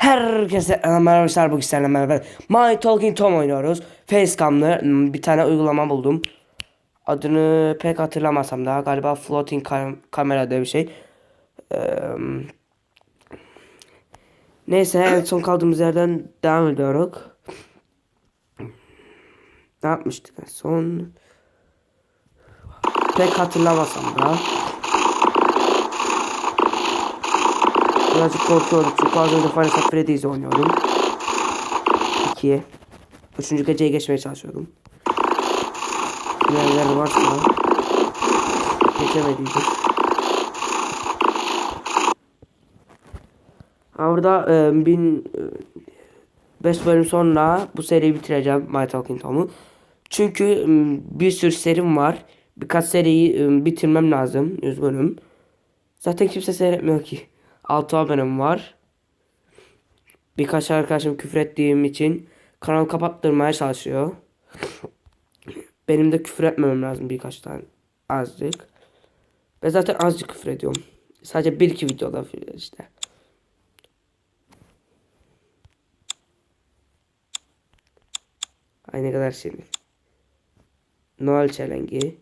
Herkese merhaba arkadaşlar bugün sizlerle beraber My Talking Tom oynuyoruz. Facecam'lı hmm, bir tane uygulama buldum. Adını pek hatırlamasam da galiba floating kam kamera diye bir şey. Ee, neyse en son kaldığımız yerden devam ediyoruz. Ne yapmıştık en son? Pek hatırlamasam da. Birazcık korkuyorum çünkü az önce Final Fantasy Freddy's oynuyordum. 2. Üçüncü geceye geçmeye çalışıyordum. Neler varsa geçemediydim. Ha burada e, bin e, 5 bölüm sonra bu seriyi bitireceğim My Talking Tom'u. Çünkü e, bir sürü serim var. Birkaç seriyi e, bitirmem lazım. Üzgünüm. Zaten kimse seyretmiyor ki. 6 abonem var. Birkaç arkadaşım küfür ettiğim için kanal kapattırmaya çalışıyor. Benim de küfür etmemem lazım birkaç tane azıcık. Ve zaten azıcık küfür ediyorum. Sadece bir iki videoda işte. Ay ne kadar şimdi. Noel Challenge'i.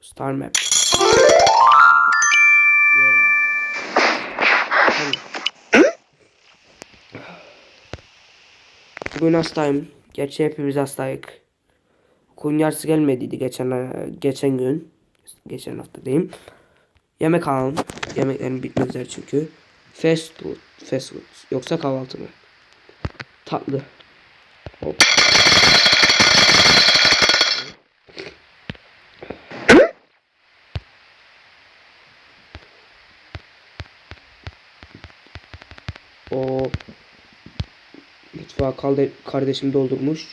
Star Map. Yeah. Bugün hastayım. Gerçi hepimiz hastayık. Okulun yarısı gelmediydi geçen geçen gün. Geçen hafta diyeyim. Yemek alalım. Yemeklerim bitmek üzere çünkü. Fast food. Fast food. Yoksa kahvaltı mı? Tatlı. Hop. Kardeşim doldurmuş.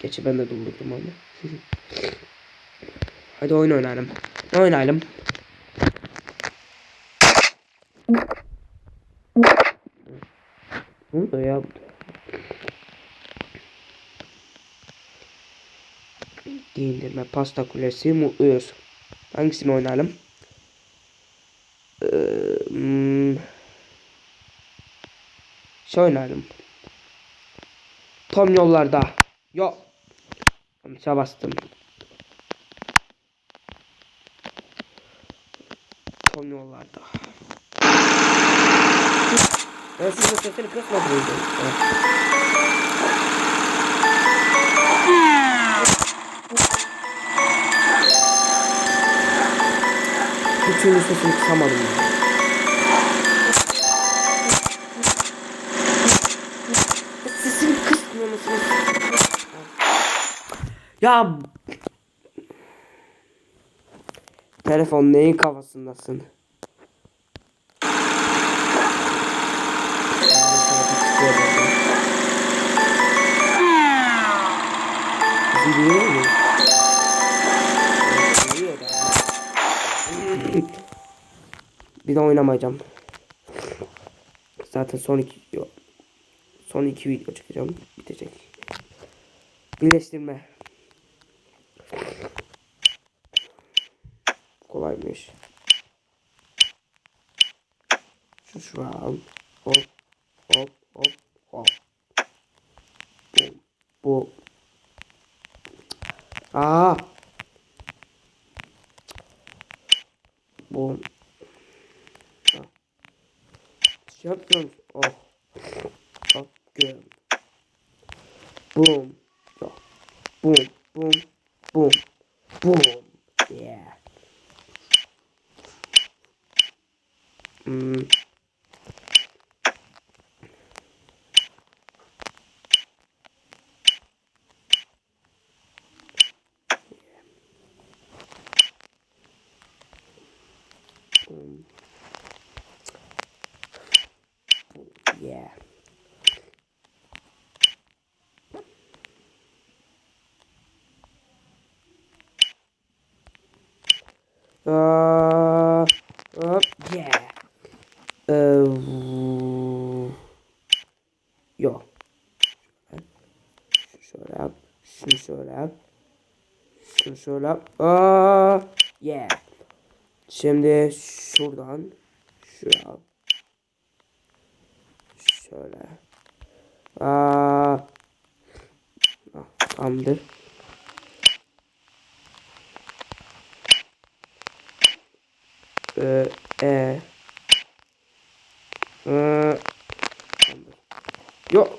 Geçi ben de doldurdum ama. Hadi oyun oynayalım. Ne oynayalım? Oldu ya? Giyindirme, pasta kulesi, mutluyuz. Hangisini oynayalım? Ee, hmm. Şey oynarım. Tom yollarda. Yok. Yanlışa bastım. Tom yollarda. Ben şunun sesini kısmadım. Bütün sesini kısamadım. Ya. Ya Telefon neyin kafasındasın? Bir de oynamayacağım. Zaten son iki. Son iki video çekeceğim. Bitecek. Birleştirme. Kolaymış. Şu şu an. Hop hop hop hop. Bu. Bu. Aa. Bu. Şey yapıyorum. Oh. Hop. Good. Boom. Boom. Boom. Boom. Boom. Yeah. Hmm. Boom. Boom. Yeah. Uh, uh, yeah. Uh, yo. Şunu şöyle yap. Şunu şöyle şöyle yap. Aa, yeah. Şimdi şuradan şuraya Şöyle. Aa. Ah, Tamamdır. E. Ee, tamamdır. Yok.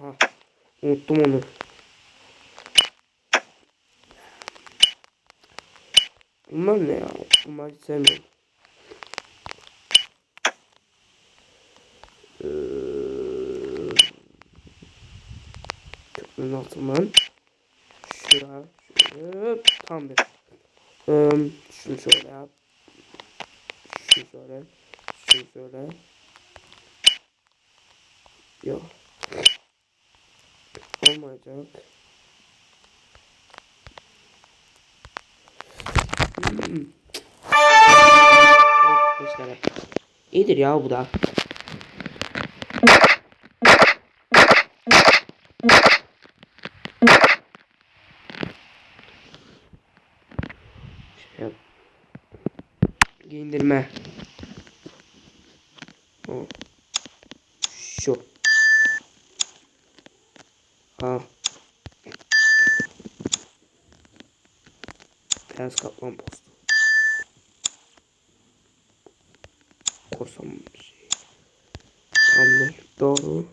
Ha, unuttum onu. Bunlar ne ya? Bunları hiç sevmiyorum. Köprünün altından şura şöyle tamamdır. Ee, şunu şöyle yap. Şunu şöyle. Şunu şöyle. Yok. Olmayacak. Tane. İyidir ya bu da. Şey. Giyindirme. Şu. Ha. Beyaz kaplan postu. Korsan şey. Tamamdır. Doğru.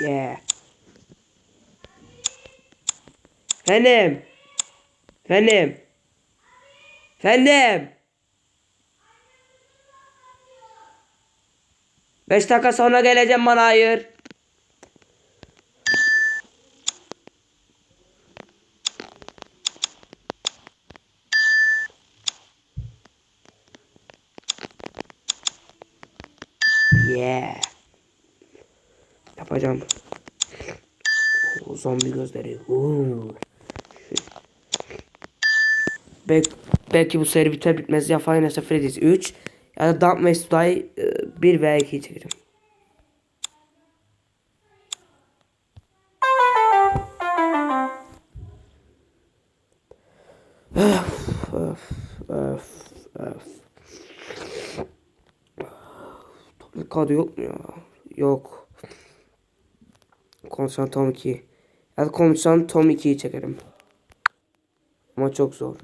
Yeah. Efendim. Efendim. Efendim. Beş dakika sonra geleceğim bana hayır. Yeah. Yapacağım. Oo, zombi gözleri. Oo. Bel belki bu seri biter bitmez ya Final Freddy's 3 ya da West Die 1 veya 2'yi çekerim. Öf. Toplu kağıdı yok mu ya? Yok. Konsan Tom 2. Ya da Konsan Tom 2'yi çekerim. Ama çok zor.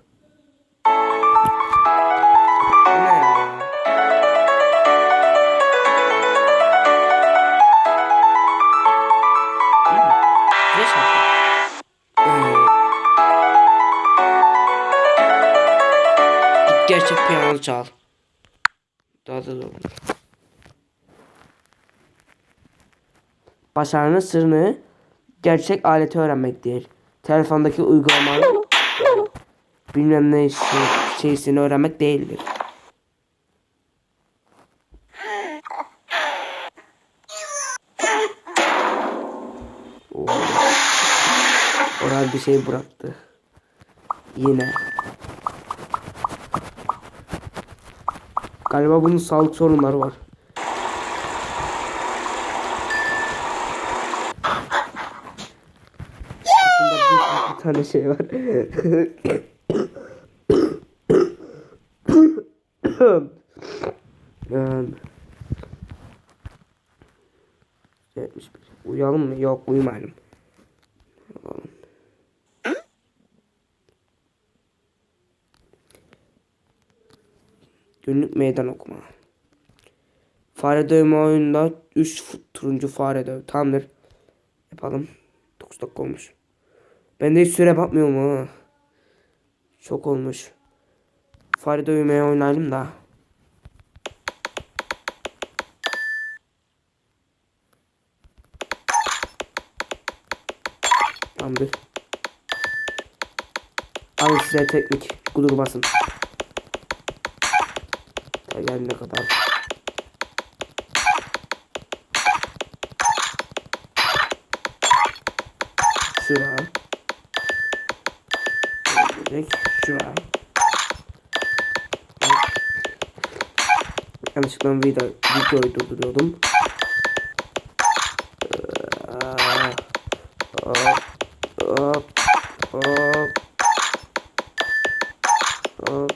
Gerçek piyano çal. Daha da zor. Başarının sırrını gerçek aleti öğrenmektir. Telefondaki uygulamanın bilmem ne şey, şeysini öğrenmek değildir. Orada bir şey bıraktı. Yine. Galiba bunun sağlık sorunları var. Bir, tane şey var. um, 71. Uyuyalım mı? Yok uyumayalım. Günlük meydan okuma. Fare dövme oyunda 3 turuncu fare döv. Tamamdır. Yapalım. 9 dakika olmuş. Ben de hiç süre bakmıyorum ha. Çok olmuş. Fare dövmeye oynayalım da. Tamamdır. Alın size teknik. Kudur basın. Gel ne kadar. Şura. Direkt şura. Yanlışlıkla video, videoyu durduruyordum. Hop, hop, hop.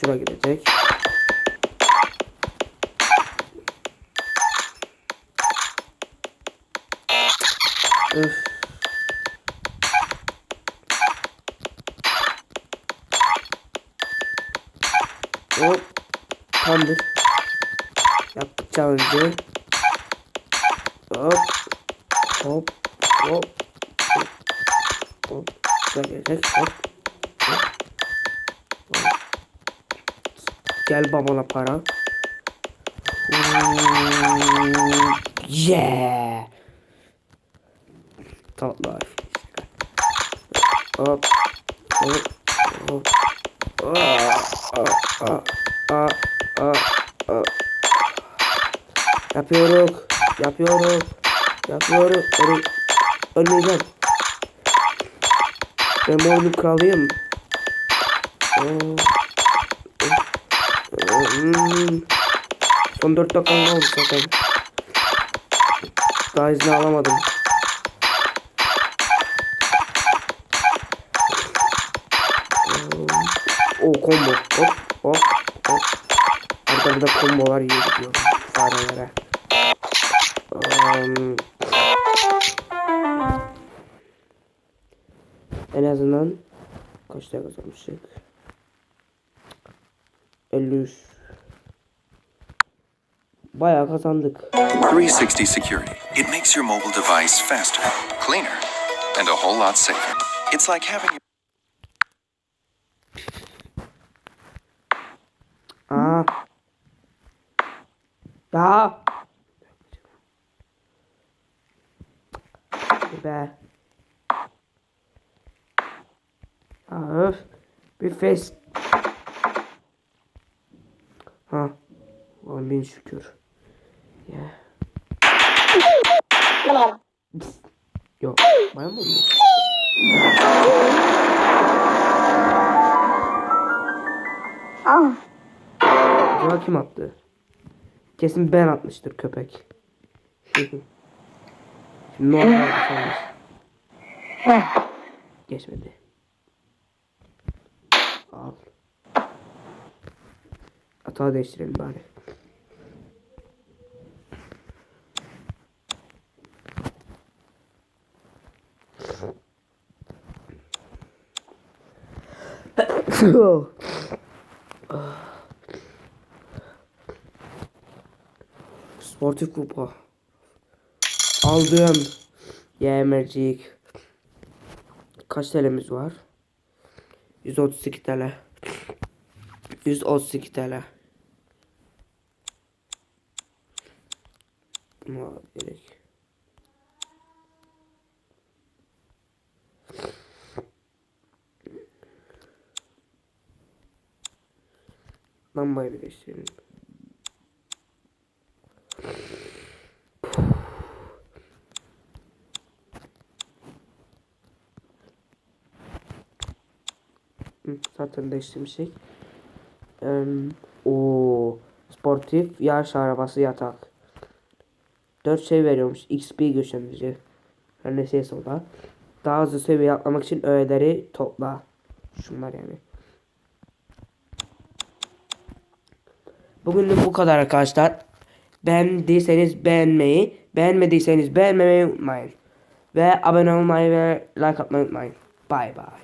Şura gidecek. Öf. Hop. Tamamdır. Yaptık challenge'ı. Hop. Hop. Hop. Hop. Hop. Şuraya gelecek. Hop. Gel babana para. Hmm, Yeah. Tatlar. Hop. Hop. Hop. Aa, aa. Yapıyoruz. Yapıyoruz. Yapıyoruz. Öyle, ölmeyeceğim. Ben bu oyunun kralıyım. Aa, Hmm. Son 4 dakika oldu zaten. Daha izni alamadım. O combo. Hop hop hop. Arada burada kombolar iyi gidiyor farelere. Um, en azından kaç dakika kazanmıştık? 53 Bayağı kazandık. 360 Security. It makes your mobile device faster, cleaner, and a whole lot safer. It's like having Aa. Ya. Be. Aa, öf. Bir fes. Bin şükür. Ya. Yok. Baya mı oldu? Acaba kim attı? Kesin ben atmıştır köpek. Şimdi sanmış. Geçmedi. Al. Hata değiştirelim bari. Sportif kupa. Aldım. Yemercik. Kaç TL'miz var? 132 TL. 132 TL. Bunu al gerek. Lambayı birleştirelim. Zaten değiştirmiştik. Ee, o sportif yarış arabası yatak. 4 şey veriyormuş. XP güçlendirici. Her neyse o da. Daha hızlı seviye atlamak için öğeleri topla. Şunlar yani. Bugünlük bu kadar arkadaşlar. Beğendiyseniz beğenmeyi, beğenmediyseniz beğenmemeyi unutmayın. Ve abone olmayı ve like atmayı unutmayın. Bye bye.